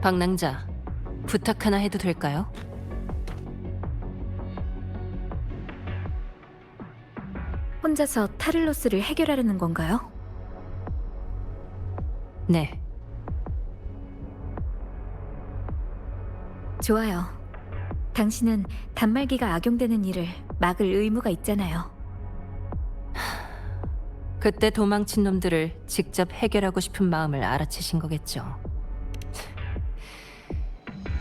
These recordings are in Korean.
박낭자, 부탁 하나 해도 될까요? 혼자서 타를로스를 해결하려는 건가요? 네. 좋아요. 당신은 단말기가 악용되는 일을 막을 의무가 있잖아요. 그때 도망친 놈들을 직접 해결하고 싶은 마음을 알아채신 거겠죠.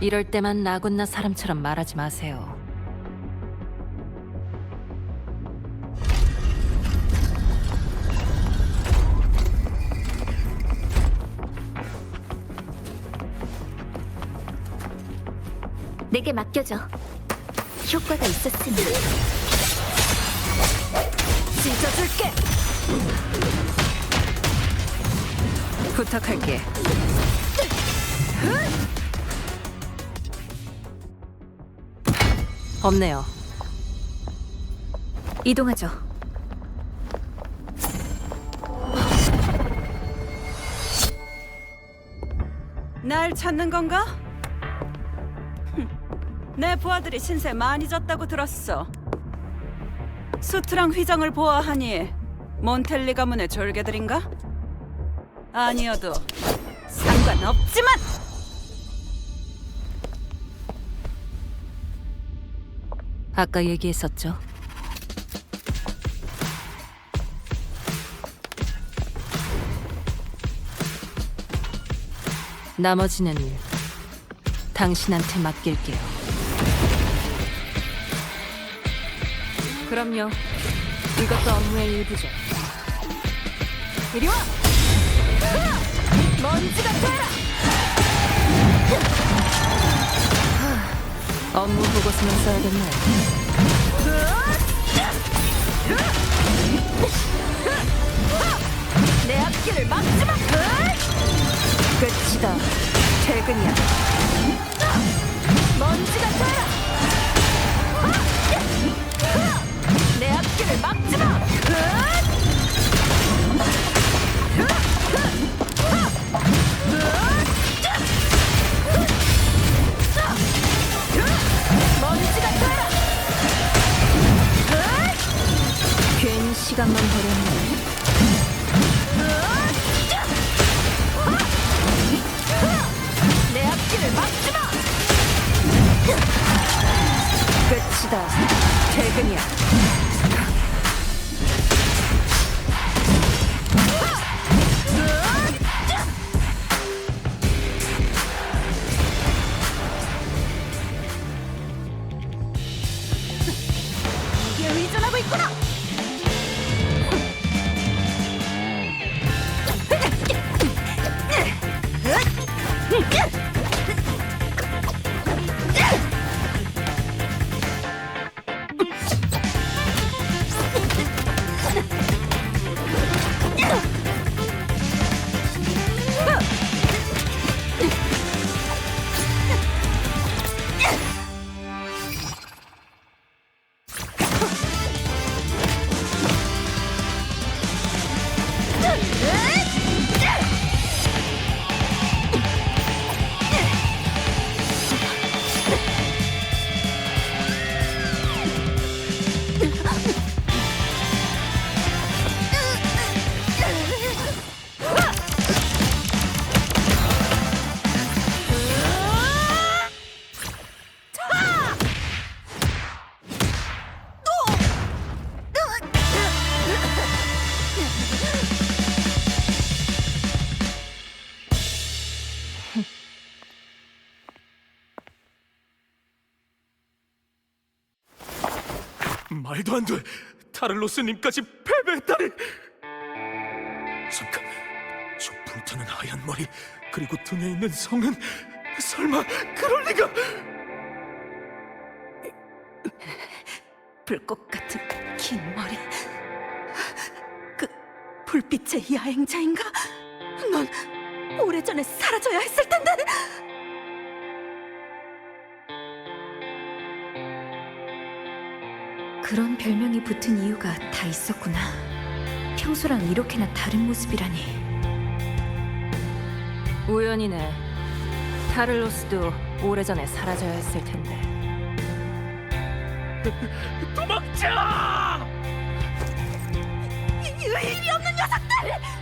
이럴 때만 나곤나 사람처럼 말하지 마세요. 내게 맡겨줘. 효과가 있었으니. 찢어줄게. 부탁할게. 없네요. 이동하죠. 날 찾는 건가? 흠, 내 부하들이 신세 많이 졌다고 들었어. 수트랑 휘장을 보아하니 몬텔리 가문의 졸개들인가? 아니어도 상관없지만 아까 얘기했었죠. 나머지는 당신한테 맡길게요. 그럼요. 이것도 업무의 일부죠. 이리 와! 먼지가 되라! 업무 보고서는 써야겠네. 내 앞길을 막지 마. 끝이다. 퇴근이야. 먼지가 되라. 내 앞길을 막지 마. 시간만 버렸네. 내 앞길을 막지 마. 끝이다. 퇴근이야. 안 돼. 타를로스님까지 패배했다니. 잠깐. 저 불타는 하얀 머리 그리고 등에 있는 성은 설마 그럴 리가? 불꽃 같은 긴 머리. 그 불빛의 야행자인가? 넌 오래전에 사라져야 했을 텐데. 그런 별명이 붙은 이유가 다 있었구나. 평소랑 이렇게나 다른 모습이라니. 우연이네. 카를로스도 오래전에 사라져야 했을 텐데. 도망쳐! 이 의리 없는 녀석들!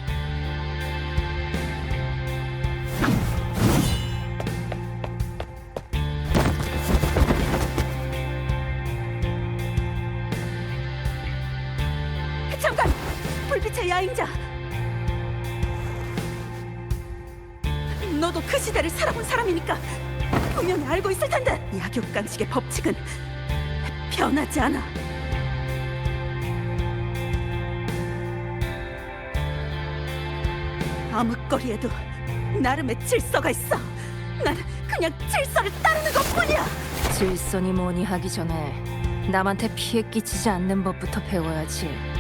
야행자! 너도 그 시대를 살아본 사람이니까 분명히 알고 있을 텐데 약육강식의 법칙은 변하지 않아. 아무거리에도 나름의 질서가 있어. 난 그냥 질서를 따르는 것뿐이야. 질서니 뭐니 하기 전에 남한테 피해 끼치지 않는 법부터 배워야지.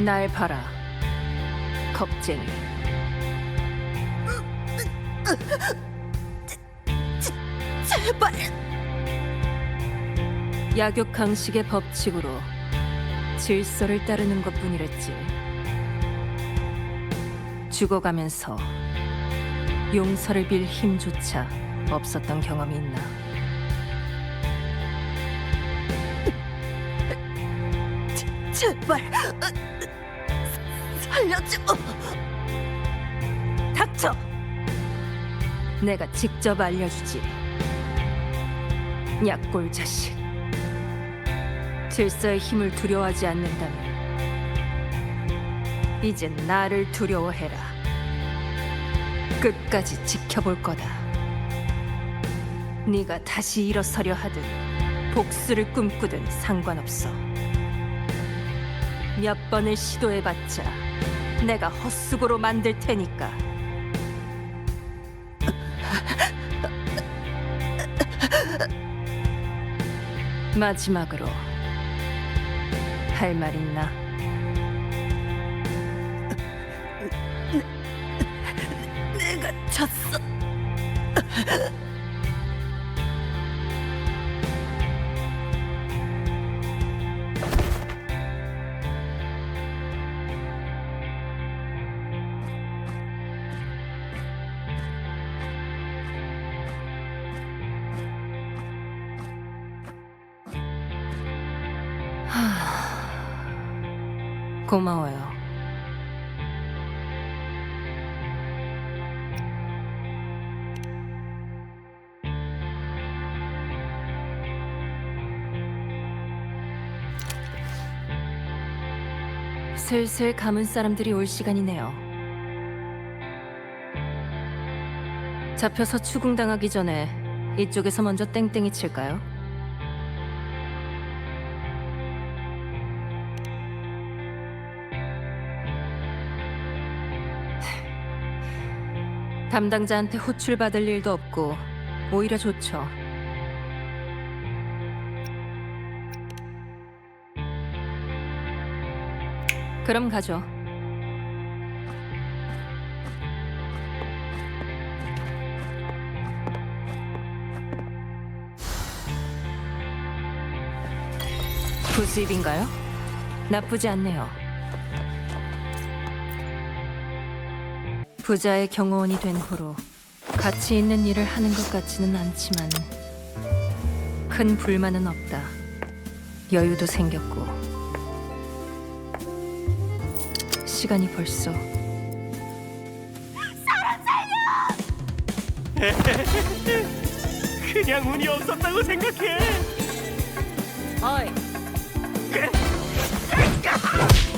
날 봐라, 겁쟁이. 제발. 약육 강식의 법칙으로 질서를 따르는 것뿐이랬지. 죽어가면서 용서를 빌 힘조차 없었던 경험이 있나? 제발. 살려줘. 닥쳐. 내가 직접 알려주지. 약골 자식. 질서의 힘을 두려워하지 않는다면 이젠 나를 두려워해라. 끝까지 지켜볼 거다. 네가 다시 일어서려 하든 복수를 꿈꾸든 상관없어. 몇 번을 시도해봤자 내가 헛수고로 만들 테니까. 마지막으로 할 말 있나? 슬슬 감은 사람들이 올 시간이네요. 잡혀서 추궁당하기 전에 이쪽에서 먼저 땡땡이 칠까요? 담당자한테 호출 받을 일도 없고 오히려 좋죠. 그럼 가죠. 구수입인가요? 나쁘지 않네요. 부자의 경호원이 된 후로 가치 있는 일을 하는 것 같지는 않지만 큰 불만은 없다. 여유도 생겼고 시간이 벌써 그냥 운이 없었다고 생각해. 어이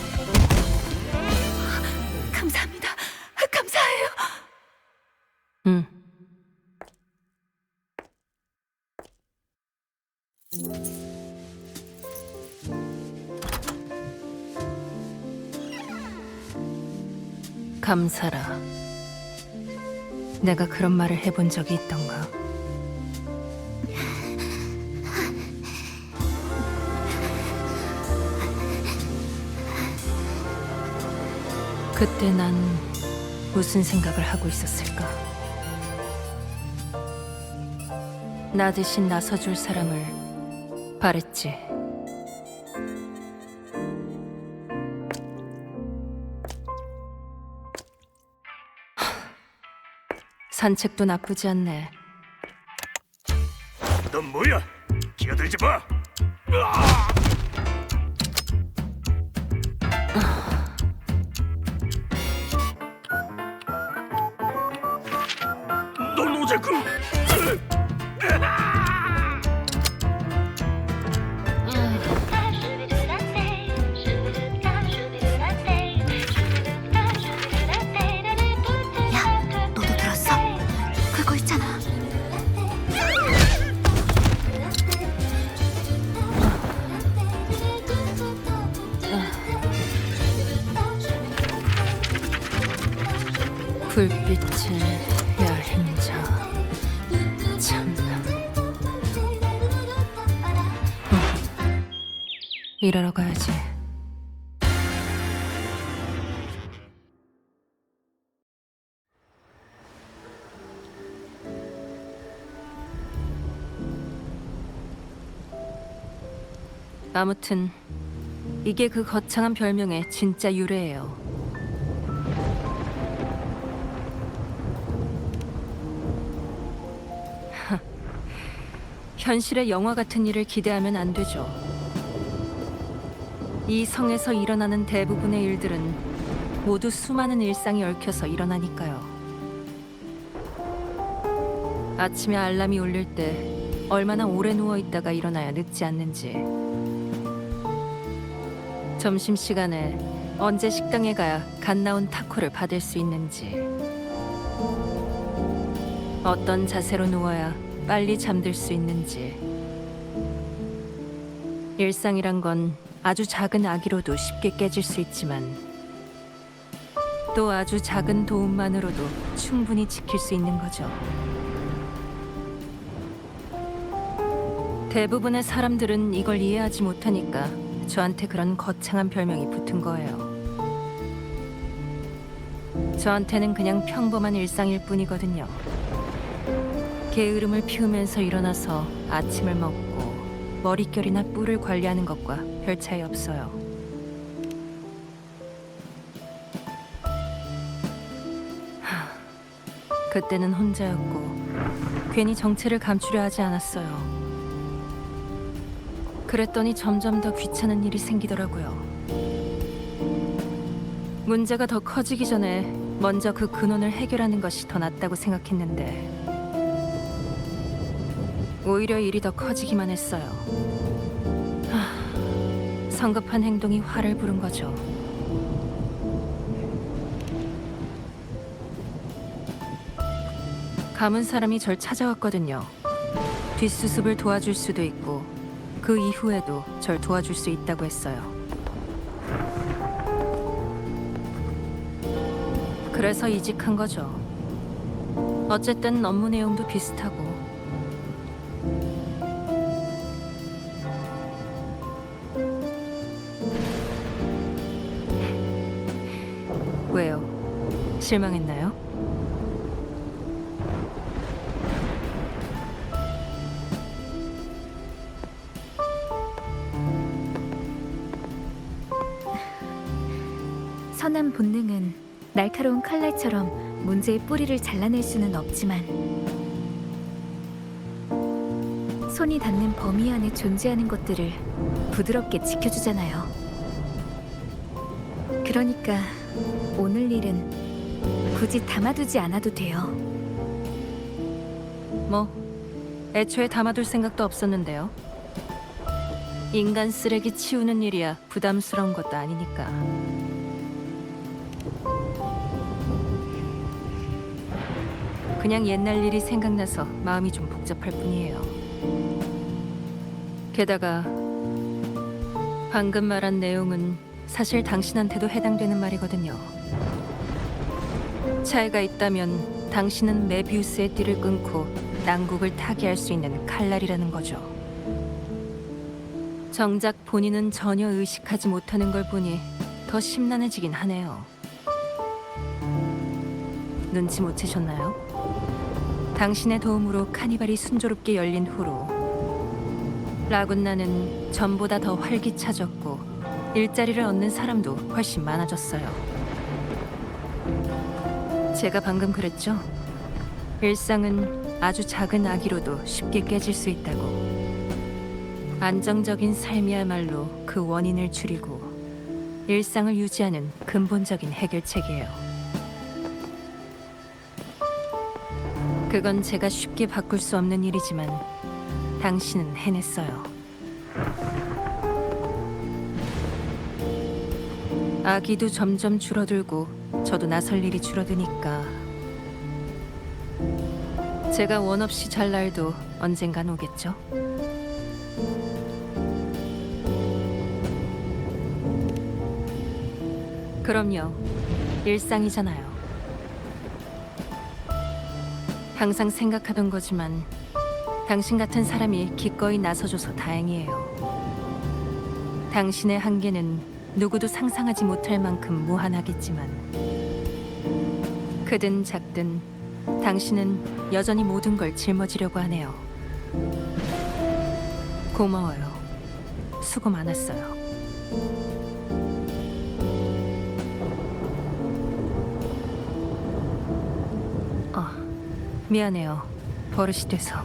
감사라 내가 그런 말을 해본 적이 있던가 그때 난 무슨 생각을 하고 있었을까? 나 대신 나서줄 사람을 바랬지. 산책도 나쁘지 않네. 넌 뭐야? 기어들지 마. 넌 어제 그 일하러 가야지. 아무튼 이게 그 거창한 별명의 진짜 유래예요. 현실의 영화 같은 일을 기대하면 안 되죠. 이 성에서 일어나는 대부분의 일들은 모두 수많은 일상이 얽혀서 일어나니까요. 아침에 알람이 울릴 때 얼마나 오래 누워 있다가 일어나야 늦지 않는지. 점심 시간에 언제 식당에 가야 갓 나온 타코를 받을 수 있는지. 어떤 자세로 누워야 빨리 잠들 수 있는지. 일상이란 건 아주 작은 아기로도 쉽게 깨질 수 있지만 또 아주 작은 도움만으로도 충분히 지킬 수 있는 거죠. 대부분의 사람들은 이걸 이해하지 못하니까 저한테 그런 거창한 별명이 붙은 거예요. 저한테는 그냥 평범한 일상일 뿐이거든요. 게으름을 피우면서 일어나서 아침을 먹고 머릿결이나 뿔을 관리하는 것과 별 차이 없어요. 하, 그때는 혼자였고 괜히 정체를 감추려 하지 않았어요. 그랬더니 점점 더 귀찮은 일이 생기더라고요. 문제가 더 커지기 전에 먼저 그 근원을 해결하는 것이 더 낫다고 생각했는데 오히려 일이 더 커지기만 했어요. 하, 성급한 행동이 화를 부른 거죠. 감은 사람이 절 찾아왔거든요. 뒷수습을 도와줄 수도 있고 그 이후에도 절 도와줄 수 있다고 했어요. 그래서 이직한 거죠. 어쨌든 업무 내용도 비슷하고 왜요? 실망했나요? 선한 본능은 날카로운 칼날처럼 문제의 뿌리를 잘라낼 수는 없지만 손이 닿는 범위 안에 존재하는 것들을 부드럽게 지켜주잖아요. 그러니까 오늘 일은 굳이 담아두지 않아도 돼요. 뭐 애초에 담아둘 생각도 없었는데요. 인간 쓰레기 치우는 일이야 부담스러운 것도 아니니까. 그냥 옛날 일이 생각나서 마음이 좀 복잡할 뿐이에요. 게다가 방금 말한 내용은 사실 당신한테도 해당되는 말이거든요. 차이가 있다면 당신은 메비우스의 띠를 끊고 난국을 타개할 수 있는 칼날이라는 거죠. 정작 본인은 전혀 의식하지 못하는 걸 보니 더 심란해지긴 하네요. 눈치 못 채셨나요? 당신의 도움으로 카니발이 순조롭게 열린 후로 라군나는 전보다 더 활기차졌고 일자리를 얻는 사람도 훨씬 많아졌어요. 제가 방금 그랬죠? 일상은 아주 작은 악의로도 쉽게 깨질 수 있다고. 안정적인 삶이야말로 그 원인을 줄이고 일상을 유지하는 근본적인 해결책이에요. 그건 제가 쉽게 바꿀 수 없는 일이지만 당신은 해냈어요. 아기도 점점 줄어들고 저도 나설 일이 줄어드니까 제가 원 없이 잘 날도 언젠간 오겠죠. 그럼요. 일상이잖아요. 항상 생각하던 거지만 당신 같은 사람이 기꺼이 나서줘서 다행이에요. 당신의 한계는 누구도 상상하지 못할 만큼 무한하겠지만 크든 작든 당신은 여전히 모든 걸 짊어지려고 하네요. 고마워요. 수고 많았어요. 미안해요. 버릇이 돼서.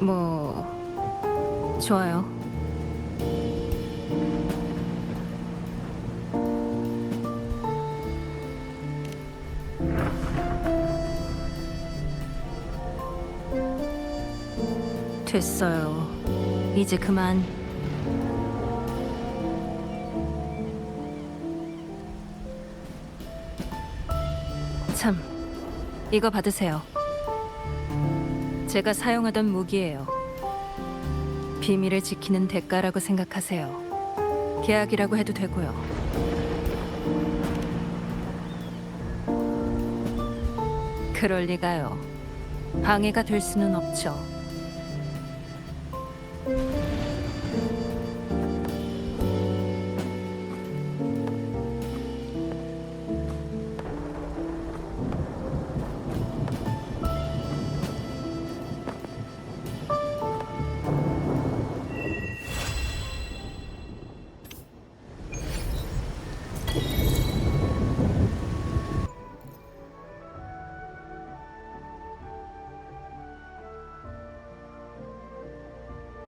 뭐 좋아요. 됐어요. 이제 그만. 참, 이거 받으세요. 제가 사용하던 무기예요. 비밀을 지키는 대가라고 생각하세요. 계약이라고 해도 되고요. 그럴 리가요. 방해가 될 수는 없죠.